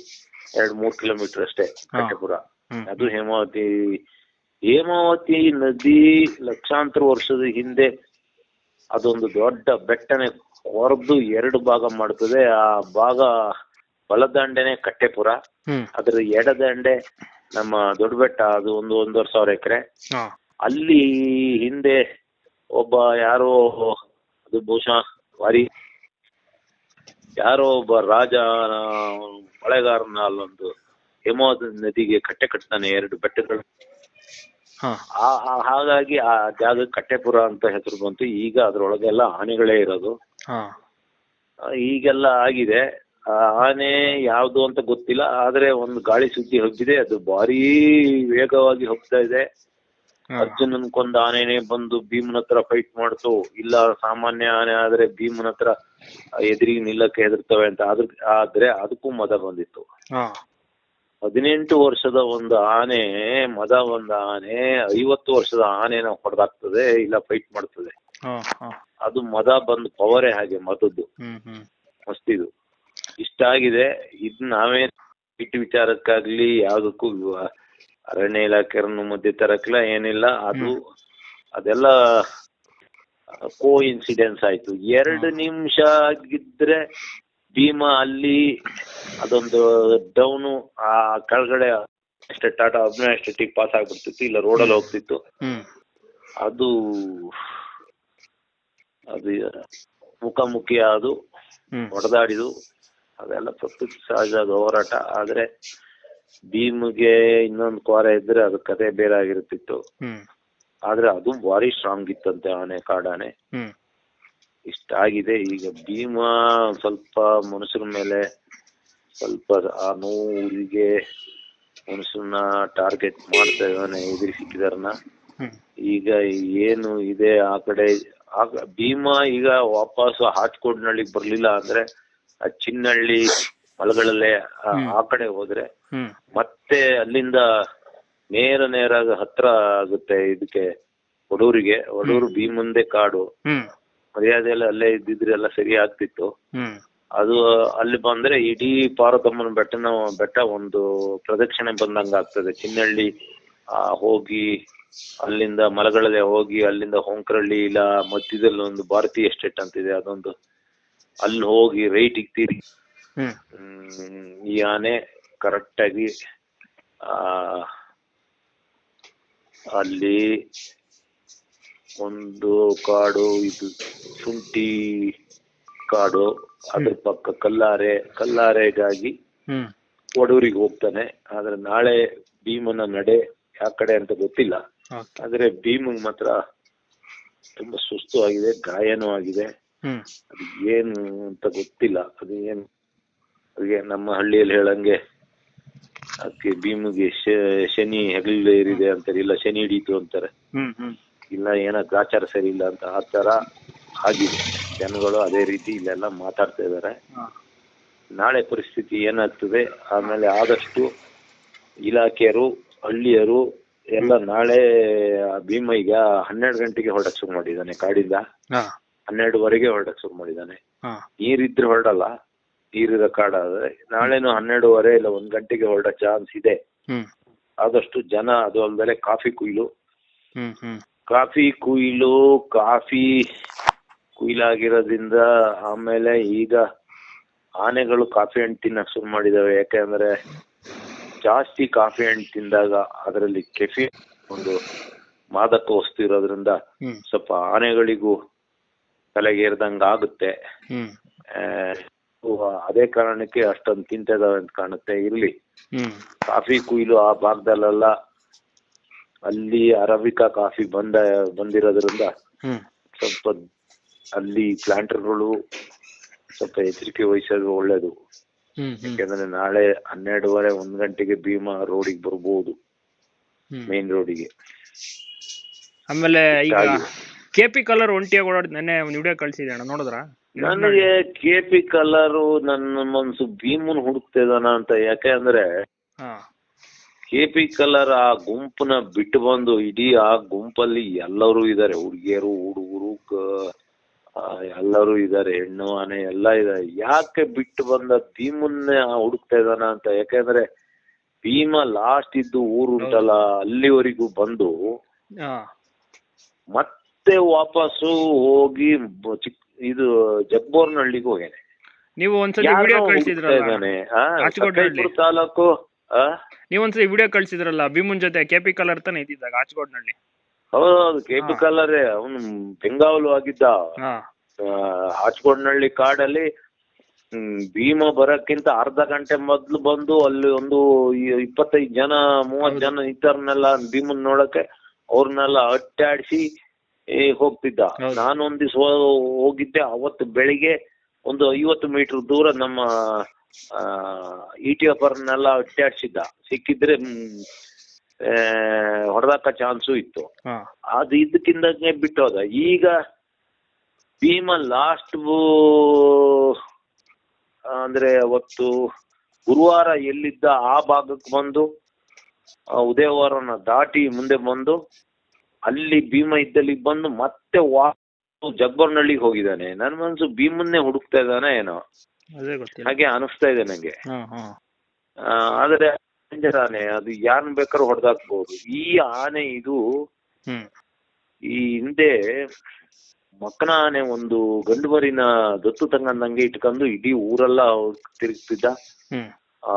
ಎರಡ್ ಮೂರ್ ಕಿಲೋಮೀಟರ್ ಅಷ್ಟೇ ಕಟ್ಟೆಪುರ ಅದು ಹೇಮಾವತಿ ಹೇಮಾವತಿ ನದಿ ಲಕ್ಷಾಂತರ ವರ್ಷದ ಹಿಂದೆ ಅದೊಂದು ದೊಡ್ಡ ಬೆಟ್ಟನೆ ಕೊರೆದು ಎರಡು ಭಾಗ ಮಾಡ್ತದೆ. ಆ ಭಾಗ ಬಲದಂಡೆನೆ ಕಟ್ಟೆಪುರ. ಅದರ ಎಡದಂಡೆ ನಮ್ಮ ದೊಡ್ಡ ಬೆಟ್ಟ ಅದು ಒಂದು ಒಂದೂವರೆ ಸಾವಿರ ಎಕರೆ. ಅಲ್ಲಿ ಹಿಂದೆ ಒಬ್ಬ ಯಾರೋ ಅದು ಬಹುಶಃ ವಾರಿ ಯಾರೋ ಒಬ್ಬ ರಾಜ ಮಳೆಗಾರನ ಅಲ್ಲೊಂದು ಹಿಮೋದ ನದಿಗೆ ಕಟ್ಟೆ ಕಟ್ತಾನೆ ಎರಡು ಬೆಟ್ಟಗಳು. ಹಾಗಾಗಿ ಆ ಜಾಗ ಕಟ್ಟೆಪುರ ಅಂತ ಹೆಸರು ಬಂತು. ಈಗ ಅದ್ರೊಳಗೆಲ್ಲ ಆನೆಗಳೇ ಇರೋದು. ಈಗೆಲ್ಲ ಆಗಿದೆ. ಆನೆ ಯಾವ್ದು ಅಂತ ಗೊತ್ತಿಲ್ಲ. ಆದ್ರೆ ಒಂದು ಗಾಳಿ ಸುದ್ದಿ ಹಬ್ಬಿದೆ. ಅದು ಭಾರಿ ವೇಗವಾಗಿ ಹೋಗ್ತಾ ಇದೆ. ಅರ್ಜುನನ್ ಕೊಂದ ಆನೆನೆ ಬಂದು ಭೀಮನ ಹತ್ರ ಫೈಟ್ ಮಾಡ್ತು. ಇಲ್ಲ ಸಾಮಾನ್ಯ ಆನೆ ಆದ್ರೆ ಭೀಮನ ಹತ್ರ ಎದುರಿಗೆ ನಿಲ್ಲಕ್ಕೆ ಹೆದರ್ತವೆ ಅಂತ. ಅದ್ರ ಆದ್ರೆ ಅದಕ್ಕೂ ಮದ ಬಂದಿತ್ತು. ಹದಿನೆಂಟು ವರ್ಷದ ಒಂದು ಆನೆ ಮದ ಒಂದ ಆನೆ ಐವತ್ತು ವರ್ಷದ ಆನೆನ ಹೊಡೆದಾಕ್ತದೆ ಇಲ್ಲ ಫೈಟ್ ಮಾಡ್ತದೆ. ಅದು ಮದ ಬಂದು ಪವರೇ ಹಾಗೆ ಮದದ್ದು. ಮಸ್ತಿದು ಇಷ್ಟಾಗಿದೆ ಇದ್. ನಾವೇ ಇಟ್ಟು ವಿಚಾರಕ್ಕಾಗ್ಲಿ ಯಾವ್ದಕ್ಕೂ ಅರಣ್ಯ ಇಲಾಖೆಯನ್ನು ಮಧ್ಯೆ ತರಕ್ಲ ಏನಿಲ್ಲ. ಅದು ಅದೆಲ್ಲ ಕೋ ಇನ್ಸಿಡೆನ್ಸ್ ಆಯ್ತು. ಎರಡು ನಿಮಿಷ ಆಗಿದ್ರೆ ಭೀಮಾ ಅಲ್ಲಿ ಅದೊಂದು ಡೌನು ಆ ಕೆಳಗಡೆ ಅಷ್ಟೇ ಟಾಟಾ ಅಭಿನಯ ಸ್ಟೇಟಿಗೆ ಪಾಸ್ ಆಗ್ಬಿಡ್ತಿತ್ತು ಇಲ್ಲ ರೋಡಲ್ಲಿ ಹೋಗ್ತಿತ್ತು. ಅದು ಅದು ಮುಖಾಮುಖಿ ಅದು ಹೊಡೆದಾಡಿದು ಅದೆಲ್ಲ ಪ್ರಕೃತಿ ಸಹಜ ಹೋರಾಟ. ಆದ್ರೆ ಭೀಮ್ಗೆ ಇನ್ನೊಂದು ಕ್ವಾರ ಇದ್ರೆ ಅದು ಕತೆ ಬೇರೆ ಆಗಿರ್ತಿತ್ತು. ಆದ್ರೆ ಅದು ಭಾರಿ ಸ್ಟ್ರಾಂಗ್ ಇತ್ತಂತೆ ಆನೆ ಕಾಡಾನೆ. ಇಷ್ಟ ಆಗಿದೆ. ಈಗ ಭೀಮ ಸ್ವಲ್ಪ ಮನುಷ್ಯರ ಮೇಲೆ ಸ್ವಲ್ಪ ಆ ನೋವಿಗೆ ಮನುಷ್ಯನ ಟಾರ್ಗೆಟ್ ಮಾಡ್ತಾ ಇದ್ದಾನೆ ಎದುರು ಸಿಕ್ಕಿದಾರನ್ನ ಈಗ ಏನು ಇದೆ ಆ ಕಡೆ? ಭೀಮಾ ಈಗ ವಾಪಸ್ ಹಾಚ್ಕೋಡ್ನಳ್ಳಿಗೆ ಬರ್ಲಿಲ್ಲ ಅಂದ್ರೆ ಆ ಚಿನ್ನಹಳ್ಳಿ ಮಲಗಳಲ್ಲೇ ಆ- ಆ ಕಡೆ ಹೋದ್ರೆ ಮತ್ತೆ ಅಲ್ಲಿಂದ ನೇರ ನೇರ ಹತ್ರ ಆಗುತ್ತೆ ಇದಕ್ಕೆ ಒಡೂರಿಗೆ. ಒಡೂರು ಭೀಮಂದೇ ಕಾಡು. ಹ್ಮ್ ಮರ್ಯಾದೆ ಎಲ್ಲ ಅಲ್ಲೇ ಇದ್ದಿದ್ರೆ ಎಲ್ಲ ಸರಿ ಆಗ್ತಿತ್ತು. ಅದು ಅಲ್ಲಿ ಬಂದ್ರೆ ಇಡೀ ಪಾರ್ವತಮ್ಮನ ಬೆಟ್ಟನ ಬೆಟ್ಟ ಒಂದು ಪ್ರದಕ್ಷಿಣೆ ಬಂದಂಗ ಆಗ್ತದೆ. ಚಿನ್ನಳ್ಳಿ ಆ ಹೋಗಿ ಅಲ್ಲಿಂದ ಮಲಗಳಲ್ಲೇ ಹೋಗಿ ಅಲ್ಲಿಂದ ಹೊಂಕರಳ್ಳಿ ಇಲ್ಲ ಮಧ್ಯದಲ್ಲಿ ಒಂದು ಭಾರತೀಯ ಎಸ್ಟೇಟ್ ಅಂತ ಇದೆ ಅದೊಂದು. ಅಲ್ಲಿ ಹೋಗಿ ರೈಟ್ ಇಕ್ತೀರಿ. ಈ ಆನೆ ಕರೆಕ್ಟ್ ಆಗಿ ಆ ಅಲ್ಲಿ ಒಂದು ಕಾಡು ಇದು ಶುಂಠಿ ಕಾಡು ಅದ್ರ ಪಕ್ಕ ಕಲ್ಲಾರೆ ಕಲ್ಲಾರೆಗಾಗಿ ಒಡೂರಿಗೆ ಹೋಗ್ತಾನೆ. ಆದ್ರೆ ನಾಳೆ ಭೀಮನ ನಡೆ ಯಾವ ಕಡೆ ಅಂತ ಗೊತ್ತಿಲ್ಲ. ಆದ್ರೆ ಭೀಮಂಗ್ ಮಾತ್ರ ತುಂಬಾ ಸುಸ್ತು ಆಗಿದೆ ಗಾಯನೂ ಆಗಿದೆ. ಅದು ಏನು ಅಂತ ಗೊತ್ತಿಲ್ಲ. ಅದು ಏನು ಅದಕ್ಕೆ ನಮ್ಮ ಹಳ್ಳಿಯಲ್ಲಿ ಹೇಳಂಗೆ ಅದಕ್ಕೆ ಭೀಮಿಗೆ ಶನಿ ಹೆಗಲು ಏರಿದೆ ಅಂತಾರೆ ಇಲ್ಲ ಶನಿ ಹಿಡೀತು ಅಂತಾರೆ. ಇಲ್ಲ ಏನೋ ಗ್ರಾಚಾರ ಸರಿ ಇಲ್ಲ ಅಂತ ಆ ತರ ಆಗಿದೆ ಜನಗಳು ಅದೇ ರೀತಿ ಇಲ್ಲೆಲ್ಲ ಮಾತಾಡ್ತಾ ಇದ್ದಾರೆ. ನಾಳೆ ಪರಿಸ್ಥಿತಿ ಏನಾಗ್ತದೆ? ಆಮೇಲೆ ಆದಷ್ಟು ಇಲಾಖೆಯರು ಹಳ್ಳಿಯರು ಎಲ್ಲ ನಾಳೆ ಭೀಮ ಈಗ ಹನ್ನೆರಡು ಗಂಟೆಗೆ ಹೊರಡಕ್ ಶುರು ಮಾಡಿದ್ದಾನೆ ಕಾಡಿಂದ. ಹನ್ನೆರಡುವರೆಗೆ ಹೊರಡಕ್ ಶುರು ಮಾಡಿದ್ದಾನೆ. ನೀರಿದ್ರೆ ಹೊರಡಲ್ಲ ನೀರಿರೋ ಕಾಡಾದ್ರೆ ನಾಳೆನು ಹನ್ನೆರಡುವರೆ ಇಲ್ಲ ಒಂದ್ ಗಂಟೆಗೆ ಹೊರಡೋ ಚಾನ್ಸ್ ಇದೆ. ಆದಷ್ಟು ಜನ ಅದು ಅಲ್ದಲೆ ಕಾಫಿ ಕುಯ್ಲು. ಕಾಫಿ ಕುಯ್ಲು ಕಾಫಿ ಕುಯ್ಲಾಗಿರೋದ್ರಿಂದ ಆಮೇಲೆ ಈಗ ಆನೆಗಳು ಕಾಫಿ ಹಣ್ಣು ತಿನ್ನಕ್ ಶುರು ಮಾಡಿದಾವೆ. ಯಾಕೆಂದ್ರೆ ಜಾಸ್ತಿ ಕಾಫಿ ಹಣ್ಣು ತಿಂದಾಗ ಅದರಲ್ಲಿ ಕೆಫಿ ಒಂದು ಮಾದಕ ವಸ್ತು ಇರೋದ್ರಿಂದ ಸ್ವಲ್ಪ ಆನೆಗಳಿಗೂ ತಲೆಗೇರ್ದಂಗ ಆಗುತ್ತೆ. ಅದೇ ಕಾರಣಕ್ಕೆ ಅಷ್ಟೊಂದು ತಿಂತಿದಾವೆ ಅಂತ ಕಾಣುತ್ತೆ. ಇರ್ಲಿ. ಕಾಫಿ ಕುಯ್ಲು ಆ ಭಾಗದಲ್ಲೆಲ್ಲ ಅಲ್ಲಿ ಅರಬಿಕಾ ಕಾಫಿ ಬಂದ ಬಂದಿರೋದ್ರಿಂದ ಸ್ವಲ್ಪ ಅಲ್ಲಿ ಪ್ಲಾಂಟರ್ಗಳು ಸ್ವಲ್ಪ ಎಚ್ಚರಿಕೆ ವಹಿಸೋದು ಒಳ್ಳೇದು. ಯಾಕಂದ್ರೆ ನಾಳೆ ಹನ್ನೆರಡುವರೆ ಒಂದ್ ಗಂಟೆಗೆ ಭೀಮಾ ರೋಡಿಗೆ ಬರ್ಬೋದು. ಮೇನ್ ರೋಡಿಗೆ. ಆಮೇಲೆ ಈಗ ಕೆಪಿ ಕಲರ್ ಒಂಟಿಯಾಗಿ ಓಡಾಡ್ ನೆನ್ನೆ ಒಂದು ವಿಡಿಯೋ ಕಳ್ಸಿದೆ ಅಣ್ಣ ನೋಡಿದ್ರಾ? ನನಗೆ ಕೆಪಿ ಕಲರ್ ನನ್ನ ಮನ್ಸು ಭೀಮನ್ ಹುಡುಕ್ತಿದಾನ ಅಂತ. ಯಾಕೆ ಅಂದ್ರೆ ಕೆ ಪಿ ಕಲರ್ ಆ ಗುಂಪನ್ನ ಬಿಟ್ಟು ಬಂದು ಇಡೀ ಆ ಗುಂಪಲ್ಲಿ ಎಲ್ಲರೂ ಇದ್ದಾರೆ ಹುಡುಗಿಯರು ಹುಡುಗರು ಎಲ್ಲರೂ ಇದ್ದಾರೆ ಹೆಣ್ಣು ಆನೆ ಎಲ್ಲ ಇದ್ದಾರೆ ಯಾಕೆ ಬಿಟ್ಟು ಬಂದ ಭೀಮನ್ನೇ ಹುಡುಕ್ತಾ ಇದ್ದಾನ ಅಂತ? ಯಾಕೆಂದ್ರೆ ಭೀಮ ಲಾಸ್ಟ್ ಇದ್ದು ಊರು ಉಂಟಲ್ಲ ಅಲ್ಲಿವರೆಗೂ ಬಂದು ಮತ್ತೆ ವಾಪಸ್ಸು ಹೋಗಿ ಚಿಕ್ಕ ಚಿಕ್ ಇದು ಜಗ್ಬೋರ್ನಹಳ್ಳಿಗೆ ಹೋಗ್ಯಾನೆ. ನೀವು ಒಂದ್ಸಲ. ತಾಲೂಕು ಆ? ನೀವು ಒಂದ್ಸತಿ ವಿಡಿಯೋ ಕಳ್ಸಿದ್ರಲ್ಲ ಭೀಮನ್ ಜೊತೆ ಕೆಪಿ ಕಲರ್ ತಾನೆ ಇದ್ದಿದ್ದಾಗ ಆಚಗೋಡ್ನಲ್ಲಿ ಹೌದು ಹೌದೌದು ಕೆಪಿ ಕಲರ್ ಕಲ್ಲರೇ ಅವನು ಬೆಂಗಾವಲು ಆಗಿದ್ದ. ಹಾ. ಕಾಡಲ್ಲಿ ಭೀಮ ಬರಕ್ಕಿಂತ ಅರ್ಧ ಗಂಟೆ ಮೊದ್ಲು ಬಂದು ಅಲ್ಲಿ ಒಂದು ಇಪ್ಪತ್ತೈದು ಜನ ಮೂವತ್ ಜನ ಇತರನ್ನೆಲ್ಲ ಭೀಮನ್ ನೋಡಕ್ಕೆ ಅವ್ರನ್ನೆಲ್ಲ ಅಟ್ಟಾಡಿಸಿ ಹೋಗ್ತಿದ್ದ. ನಾನು ಒಂದ್ ದಿವ್ಸ ಹೋಗಿದ್ದೆ ಅವತ್ತು ಬೆಳಿಗ್ಗೆ ಒಂದು ಐವತ್ತು ಮೀಟರ್ ದೂರ ನಮ್ಮ ಇ ಟಿ ಎಫರ್ನೆಲ್ಲ ಅಟ್ಟಾಡ್ಸಿದ್ದ ಸಿಕ್ಕಿದ್ರೆ ಹೊಡೆದಾಕ ಚಾನ್ಸು ಇತ್ತು. ಅದು ಇದಕ್ಕಿಂತ ಬಿಟ್ಟು ಹೋದ. ಈಗ ಭೀಮ ಲಾಸ್ಟ್ ಅಂದ್ರೆ ಅವತ್ತು ಗುರುವಾರ ಎಲ್ಲಿದ್ದ ಆ ಭಾಗಕ್ಕೆ ಬಂದು ಉದಯವಾರನ ದಾಟಿ ಮುಂದೆ ಬಂದು ಅಲ್ಲಿ ಭೀಮ ಇದ್ದಲ್ಲಿ ಬಂದು ಮತ್ತೆ ವಾ ಜಗ್ಬರ್ನಳ್ಳಿಗೆ ಹೋಗಿದ್ದಾನೆ. ನನ್ನ ಮನ್ಸು ಭೀಮನ್ನೇ ಹುಡುಕ್ತಾ ಇದ್ದಾನೆ ಏನೋ. ಅದೇ ಗೊತ್ತಿಲ್ಲ. ಹಾಗೆ ಅನಿಸ್ತಾ ಇದೆ ನಂಗೆ. ಹಾ ಹಾ. ಆ, ಆದ್ರೆ ಡೇಂಜರ್ ಆನೆ ಅದು ಯಾರನ್ನ ಬೇಕಾದ್ರೂ ಹೊಡೆದಾಕ್ಬಹುದು ಈ ಆನೆ ಇದು ಹ್ಮ್. ಈ ಹಿಂದೆ ಮಕ್ಕನ ಆನೆ ಒಂದು ಗಂಡು ಮರಿನ ದತ್ತು ತಂಗಂದಂಗೆ ಇಟ್ಕೊಂಡು ಇಡೀ ಊರೆಲ್ಲ ತಿರುಗ್ತಿದ್ದ. ಹ್ಮ್. ಆ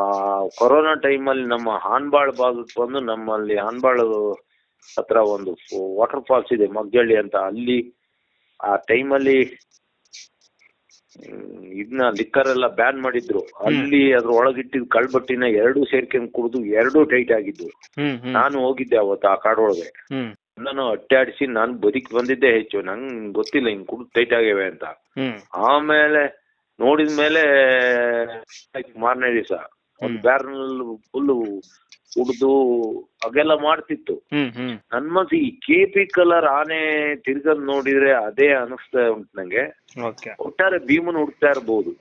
ಕೊರೋನಾ ಟೈಮಲ್ಲಿ ನಮ್ಮ ಹಾನ್ಬಾಳ್ ಭಾಗಕ್ಕೆ ಬಂದು ನಮ್ಮಲ್ಲಿ ಹಾನ್ಬಾಳ್ ಹತ್ರ ಒಂದು ವಾಟರ್ ಫಾಲ್ಸ್ ಇದೆ ಮಗ್ಜಳ್ಳಿ ಅಂತ. ಅಲ್ಲಿ ಆ ಟೈಮಲ್ಲಿ ಇದನ್ನ ಲಿಕ್ಕರ್ ಎಲ್ಲ ಬ್ಯಾನ್ ಮಾಡಿದ್ರು. ಅಲ್ಲಿ ಅದ್ರ ಒಳಗಿಟ್ಟಿದ್ ಕಳ್ಬಟ್ಟಿನ ಎರಡು ಸೇರ್ಕೊಂಡ್ ಕುಡಿದು ಎರಡು ಟೈಟ್ ಆಗಿದ್ದು ನಾನು ಹೋಗಿದ್ದೆ ಅವತ್ತು ಆ ಕಾಡೊಳಗೆ. ನಾನು ಅಟ್ಟಾಡಿಸಿ ನಾನು ಬದುಕಿ ಬಂದಿದ್ದೆ ಹೆಚ್ಚು. ನಂಗ್ ಗೊತ್ತಿಲ್ಲ ಹಿಂಗ್ ಕುಡಿದು ಟೈಟ್ ಆಗ್ಯವೆ ಅಂತ. ಆಮೇಲೆ ನೋಡಿದ ಮೇಲೆ ಮಾರನೇ ದಿವಸ. ಒಂದು ಹ್ಮ್. ಬ್ಯಾರ್ನಲ್ ಫುಲ್ ಕುಡ್ದು ಹಾಗೆಲ್ಲ ಮಾಡ್ತಿತ್ತು. ನನ್ ಮನ್ಸು ಈ ಕೆಪಿ ಕಲರ್ ಆನೆ ತಿರ್ಗದ್ ನೋಡಿದ್ರೆ ಅದೇ ಅನಿಸ್ತಾ ಉಂಟು ನಂಗೆ. ಒಟ್ಟಾರೆ ಭೀಮನ್ ಹುಡುಕ್ತಾ ಇರ್ಬೋದು.